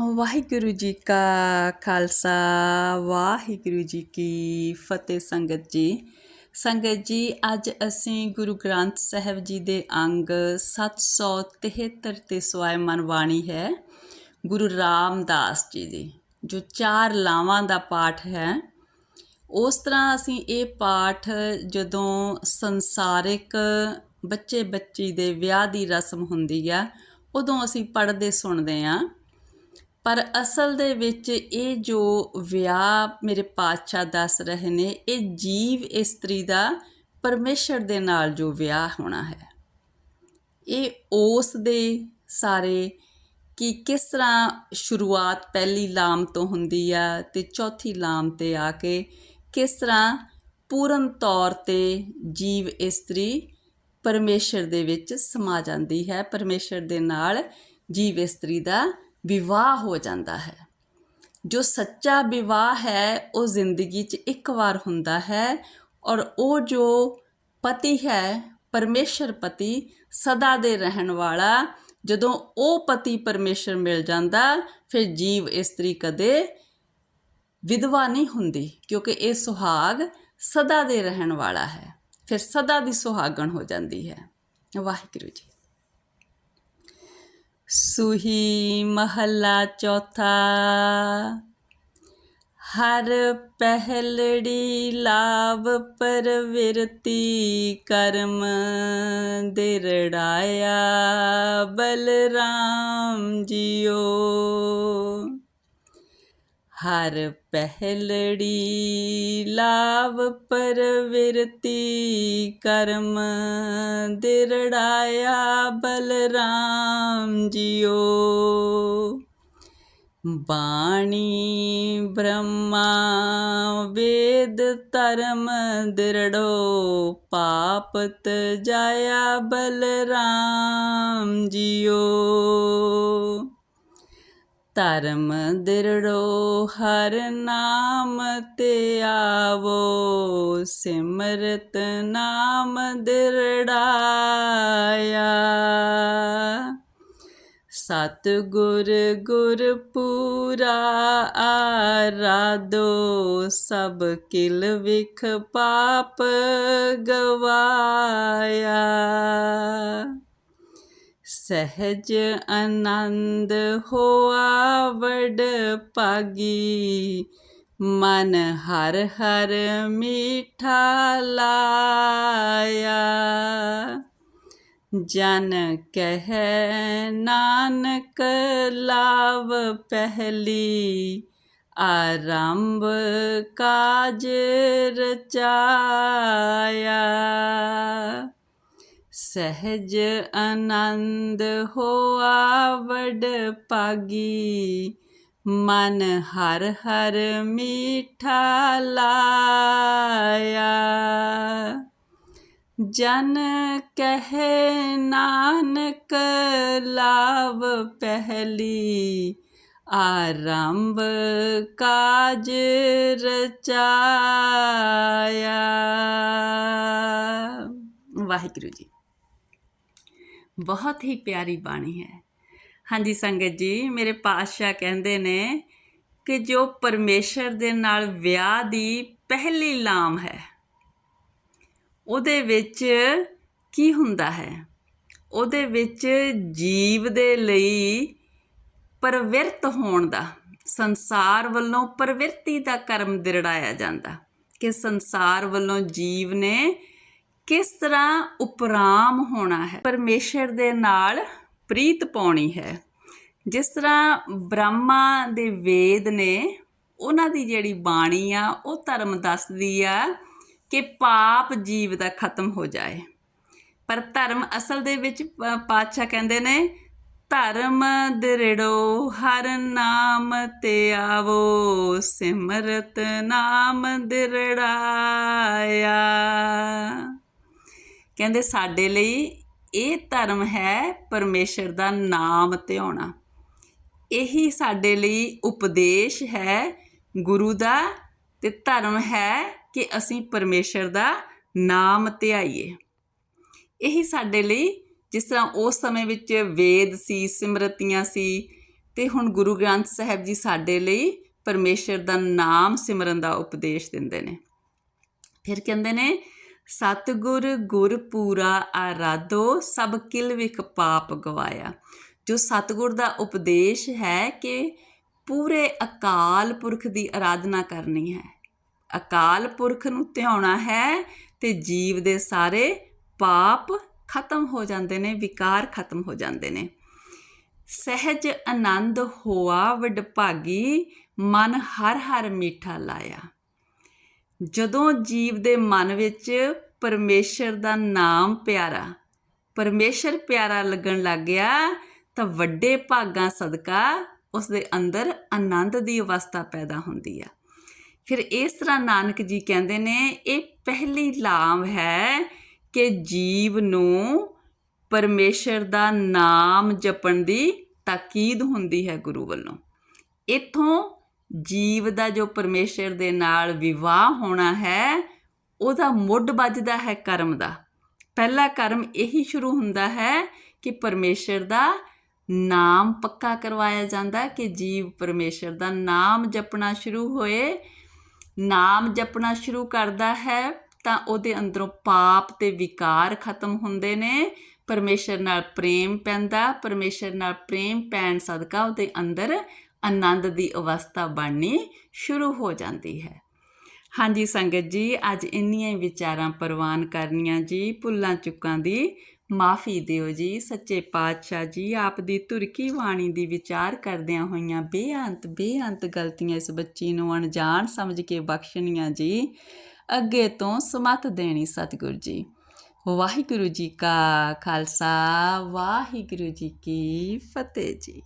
ਵਾਹਿਗੁਰੂ ਜੀ ਕਾ ਖਾਲਸਾ, ਵਾਹਿਗੁਰੂ ਜੀ ਕੀ ਫਤਿਹ ਸੰਗਤ ਜੀ। ਸੰਗਤ ਜੀ, ਅੱਜ ਅਸੀਂ ਗੁਰੂ ਗ੍ਰੰਥ ਸਾਹਿਬ ਜੀ ਦੇ ਅੰਗ 773 ਤੇ ਸਵਾਇਮਨ ਮਨਵਾਣੀ ਹੈ, ਗੁਰੂ ਰਾਮਦਾਸ ਜੀ ਦੀ, ਜੋ ਚਾਰ ਲਾਵਾਂ ਦਾ ਪਾਠ ਹੈ। ਉਸ ਤਰ੍ਹਾਂ ਅਸੀਂ ਇਹ ਪਾਠ ਜਦੋਂ ਸੰਸਾਰਿਕ ਬੱਚੇ ਬੱਚੀ ਦੇ ਵਿਆਹ ਦੀ ਰਸਮ ਹੁੰਦੀ ਆ, ਉਦੋਂ ਅਸੀਂ ਪੜ੍ਹਦੇ ਸੁਣਦੇ ਆ। ਪਰ ਅਸਲ ਦੇ ਵਿੱਚ ਇਹ ਜੋ ਵਿਆਹ ਮੇਰੇ ਪਾਤਸ਼ਾਹ ਦੱਸ ਰਹੇ ਨੇ, ਇਹ ਜੀਵ ਇਸਤਰੀ ਦਾ ਪਰਮੇਸ਼ਰ ਦੇ ਨਾਲ ਜੋ ਵਿਆਹ ਹੋਣਾ ਹੈ। ਇਹ ਉਸ ਦੇ ਸਾਰੇ ਕਿ ਕਿਸ ਤਰ੍ਹਾਂ ਸ਼ੁਰੂਆਤ ਪਹਿਲੀ ਲਾਮ ਤੋਂ ਹੁੰਦੀ ਆ ਤੇ ਚੌਥੀ ਲਾਮ ਤੇ ਆ ਕੇ ਕਿਸ ਤਰ੍ਹਾਂ ਪੂਰਨ ਤੌਰ ਤੇ ਜੀਵ ਇਸਤਰੀ ਪਰਮੇਸ਼ਰ ਦੇ ਵਿੱਚ ਸਮਾ ਜਾਂਦੀ ਹੈ। ਪਰਮੇਸ਼ਰ ਦੇ ਨਾਲ ਜੀਵ ਇਸਤਰੀ ਦਾ ਵਿਵਾਹ ਹੋ ਜਾਂਦਾ ਹੈ। ਜੋ ਸੱਚਾ ਵਿਵਾਹ ਹੈ, ਉਹ ਜ਼ਿੰਦਗੀ 'ਚ ਇੱਕ ਵਾਰ ਹੁੰਦਾ ਹੈ ਔਰ ਉਹ ਜੋ ਪਤੀ ਹੈ, ਪਰਮੇਸ਼ਰ ਪਤੀ, ਸਦਾ ਦੇ ਰਹਿਣ ਵਾਲਾ, ਜਦੋਂ ਉਹ ਪਤੀ ਪਰਮੇਸ਼ਰ ਮਿਲ ਜਾਂਦਾ, ਫਿਰ ਜੀਵ ਇਸਤਰੀ ਕਦੇ ਵਿਧਵਾ ਨਹੀਂ ਹੁੰਦੀ, ਕਿਉਂਕਿ ਇਹ ਸੁਹਾਗ ਸਦਾ ਦੇ ਰਹਿਣ ਵਾਲਾ ਹੈ। ਫਿਰ ਸਦਾ ਦੀ ਸੁਹਾਗਣ ਹੋ ਜਾਂਦੀ ਹੈ। ਵਾਹਿਗੁਰੂ ਜੀ ਸੁਹੀ ਮਹੱਲਾ ਚੌਥਾ। ਹਰ ਪਹਿਲੜੀ ਲਾਭ ਪਰਵਿਰਤੀ ਕਰਮ ਦਿਰੜਾਇਆ। ਬਲਰਾਮ ਜੀਓ। ਹਰ ਪਹਿਲੜੀ ਲਾਭ ਪਰਵਿਰਤੀ ਕਰਮ ਦਿਰੜਾਇਆ ਬਲਰਾਮ ਜੀਓ। ਬਾਣੀ ਬ੍ਰਹਮਾ ਵੇਦ ਧਰਮ ਦਿਰੜੋ ਪਾਪਤ ਜਾਇਆ ਬਲਰਾਮ ਜੀ ਧਰਮ ਦਿਰੜੋ, ਹਰ ਨਾਮ ਤੇ ਆਵੋ। ਸਿਮਰਤ ਨਾਮ ਦਿਰੜਾਇਆ। ਸਤ ਗੁਰ ਗੁਰ ਪੂਰਾ ਆਰਾਧੋ, ਸਭ ਕਿਲ ਵਿਖ ਪਾਪ ਗਵਾਇਆ। ਸਹਿਜ ਆਨੰਦ ਹੋਆ ਵਡ ਪਾਗੀ ਮਨ ਹਰ ਹਰ ਮੀਠਾ ਲਾਇਆ। ਜਨ ਕਹਿ ਨਾਨਕ ਲਾਵ ਪਹਿਲੀ। ਆਰੰਭ ਕਾਜ ਰਚਾਇਆ। ਸਹਿਜ ਆਨੰਦ ਹੋਆ ਵਡ ਪਾਗੀ ਮਨ ਹਰ ਹਰ ਮੀਠਾ ਲਾਇਆ। ਜਨ ਕਹੇ ਨਾਨਕ ਲਾਭ ਪਹਿਲੀ। ਆਰੰਭ ਕਾਜ ਰਚਾਇਆ। ਵਾਹਿਗੁਰੂ ਜੀ। ਬਹੁਤ ਹੀ ਪਿਆਰੀ ਬਾਣੀ ਹੈ। ਹਾਂਜੀ ਸੰਗਤ ਜੀ, ਮੇਰੇ ਪਾਤਸ਼ਾਹ ਕਹਿੰਦੇ ਨੇ ਕਿ ਜੋ ਪਰਮੇਸ਼ਰ ਦੇ ਨਾਲ ਵਿਆਹ ਦੀ ਪਹਿਲੀ ਲਾਮ ਹੈ, ਉਹਦੇ ਵਿੱਚ ਕੀ ਹੁੰਦਾ ਹੈ? ਉਹਦੇ ਵਿੱਚ ਜੀਵ ਦੇ ਲਈ ਪਰਵਿਰਤ ਹੋਣ ਦਾ, ਸੰਸਾਰ ਵੱਲੋਂ ਪ੍ਰਵਿਰਤੀ ਦਾ ਕਰਮ ਦਿਰੜਾਇਆ ਜਾਂਦਾ ਕਿ ਸੰਸਾਰ ਵੱਲੋਂ ਜੀਵ ਨੇ ਕਿਸ ਤਰ੍ਹਾਂ ਉਪਰਾਮ ਹੋਣਾ ਹੈ? ਪਰਮੇਸ਼ਰ ਦੇ ਨਾਲ ਪ੍ਰੀਤ ਪਾਉਣੀ ਹੈ। ਜਿਸ ਤਰ੍ਹਾਂ ਬ੍ਰਹਮਾ ਦੇ ਵੇਦ ਨੇ ਉਹਨਾਂ ਦੀ ਜਿਹੜੀ ਬਾਣੀ ਆ, ਉਹ ਧਰਮ ਦੱਸਦੀ ਆ ਕਿ ਪਾਪ ਜੀਵ ਦਾ ਖਤਮ ਹੋ ਜਾਏ। ਪਰ ਧਰਮ ਅਸਲ ਦੇ ਵਿੱਚ ਪਾਤਸ਼ਾਹ ਕਹਿੰਦੇ ਨੇ, ਧਰਮ ਦਿਰੜੋ, ਹਰ ਨਾਮ ਤੇ ਆਵੋ, ਸਿਮਰਤ ਨਾਮ ਦਿਰੜਾਇਆ। ਕਹਿੰਦੇ ਸਾਡੇ ਲਈ ਇਹ ਧਰਮ ਹੈ ਪਰਮੇਸ਼ਰ ਦਾ ਨਾਮ ਧਿਆਉਣਾ ਇਹੀ ਸਾਡੇ ਲਈ ਉਪਦੇਸ਼ ਹੈ ਗੁਰੂ ਦਾ ਤੇ ਧਰਮ ਹੈ ਕਿ ਅਸੀਂ ਪਰਮੇਸ਼ਰ ਦਾ ਨਾਮ ਧਿਆਈਏ ਇਹੀ ਸਾਡੇ ਲਈ ਜਿਸ ਤਰ੍ਹਾਂ ਉਸ ਸਮੇਂ ਵਿੱਚ ਵੇਦ ਸੀ, ਸਿਮਰਤੀਆਂ ਸੀ ਤੇ ਹੁਣ ਗੁਰੂ ਗ੍ਰੰਥ ਸਾਹਿਬ ਜੀ ਸਾਡੇ ਲਈ ਪਰਮੇਸ਼ਰ ਦਾ ਨਾਮ ਸਿਮਰਨ ਦਾ ਉਪਦੇਸ਼ ਦਿੰਦੇ ਨੇ। ਫਿਰ ਕਹਿੰਦੇ ਨੇ ਸਤਿਗੁਰ ਗੁਰ ਪੂਰਾ ਆਰਾਧੋ, ਸਭ ਕਿਲ ਵਿਖ ਪਾਪ ਗਵਾਇਆ। ਜੋ ਸਤਿਗੁਰ ਦਾ ਉਪਦੇਸ਼ ਹੈ ਕਿ ਪੂਰੇ ਅਕਾਲ ਪੁਰਖ ਦੀ ਆਰਾਧਨਾ ਕਰਨੀ ਹੈ। ਅਕਾਲ ਪੁਰਖ ਨੂੰ ਧਿਆਉਣਾ ਹੈ ਤੇ ਜੀਵ ਦੇ ਸਾਰੇ ਪਾਪ ਖਤਮ ਹੋ ਜਾਂਦੇ ਨੇ, ਵਿਕਾਰ ਖਤਮ ਹੋ ਜਾਂਦੇ ਨੇ। ਸਹਿਜ ਆਨੰਦ ਹੋਆ, ਵਡਭਾਗੀ ਮਨ ਹਰ ਹਰ ਮੀਠਾ ਲਾਇਆ। ਜਦੋਂ ਜੀਵ ਦੇ ਮਨ ਵਿੱਚ ਪਰਮੇਸ਼ਰ ਦਾ ਨਾਮ ਪਿਆਰਾ, ਪਰਮੇਸ਼ਰ ਪਿਆਰਾ ਲੱਗਣ ਲੱਗ ਗਿਆ, ਤਾਂ ਵੱਡੇ ਭਾਗਾਂ ਸਦਕਾ ਉਸ ਦੇ ਅੰਦਰ ਆਨੰਦ ਦੀ ਅਵਸਥਾ ਪੈਦਾ ਹੁੰਦੀ ਆ। ਫਿਰ ਇਸ ਤਰ੍ਹਾਂ ਨਾਨਕ ਜੀ ਕਹਿੰਦੇ ਨੇ, ਇਹ ਪਹਿਲੀ ਲਾਮ ਹੈ ਕਿ ਜੀਵ ਨੂੰ ਪਰਮੇਸ਼ਰ ਦਾ ਨਾਮ ਜਪਣ ਦੀ ਤਾਕੀਦ ਹੁੰਦੀ ਹੈ ਗੁਰੂ ਵੱਲੋਂ। ਇਥੋਂ ਜੀਵ ਦਾ ਜੋ ਪਰਮੇਸ਼ਰ ਦੇ ਨਾਲ ਵਿਵਾਹ ਹੋਣਾ ਹੈ, ਉਹਦਾ ਮੁੱਢ ਵੱਜਦਾ ਹੈ ਕਰਮ ਦਾ। ਪਹਿਲਾ ਕਰਮ ਇਹੀ ਸ਼ੁਰੂ ਹੁੰਦਾ ਹੈ ਕਿ ਪਰਮੇਸ਼ਰ ਦਾ ਨਾਮ ਪੱਕਾ ਕਰਵਾਇਆ ਜਾਂਦਾ ਕਿ ਜੀਵ ਪਰਮੇਸ਼ਰ ਦਾ ਨਾਮ ਜਪਣਾ ਸ਼ੁਰੂ ਹੋਏ। ਨਾਮ ਜਪਣਾ ਸ਼ੁਰੂ ਕਰਦਾ ਹੈ ਤਾਂ ਉਹਦੇ ਅੰਦਰੋਂ ਪਾਪ ਤੇ ਵਿਕਾਰ ਖਤਮ ਹੁੰਦੇ ਨੇ। ਪਰਮੇਸ਼ਰ ਨਾਲ ਪ੍ਰੇਮ ਪੈਂਦਾ, ਪਰਮੇਸ਼ਰ ਨਾਲ ਪ੍ਰੇਮ ਪੈਣ ਸਦਕਾ ਉਹਦੇ ਅੰਦਰ ਆਨੰਦ ਦੀ ਅਵਸਥਾ ਬਣਨੀ ਸ਼ੁਰੂ ਹੋ ਜਾਂਦੀ ਹੈ। ਹਾਂਜੀ ਸੰਗਤ ਜੀ, ਅੱਜ ਇੰਨੀਆਂ ਹੀ ਵਿਚਾਰਾਂ ਪ੍ਰਵਾਨ ਕਰਨੀਆਂ ਜੀ। ਭੁੱਲਾਂ ਚੁੱਕਾਂ ਦੀ ਮਾਫੀ ਦਿਓ ਜੀ। ਸੱਚੇ ਪਾਤਸ਼ਾਹ ਜੀ, ਆਪ ਦੀ ਤੁਰਕੀ ਬਾਣੀ ਦੀ ਵਿਚਾਰ ਕਰਦਿਆਂ ਹੋਈਆਂ ਬੇਅੰਤ ਬੇਅੰਤ ਗਲਤੀਆਂ ਇਸ ਬੱਚੀ ਨੂੰ ਅਣਜਾਣ ਸਮਝ ਕੇ ਬਖਸ਼ਣੀਆਂ ਜੀ। ਅੱਗੇ ਤੋਂ ਸਮਤ ਦੇਣੀ ਸਤਿਗੁਰੂ ਜੀ। ਵਾਹਿਗੁਰੂ ਜੀ ਕਾ ਖਾਲਸਾ, ਵਾਹਿਗੁਰੂ ਜੀ ਕੀ ਫਤਿਹ ਜੀ।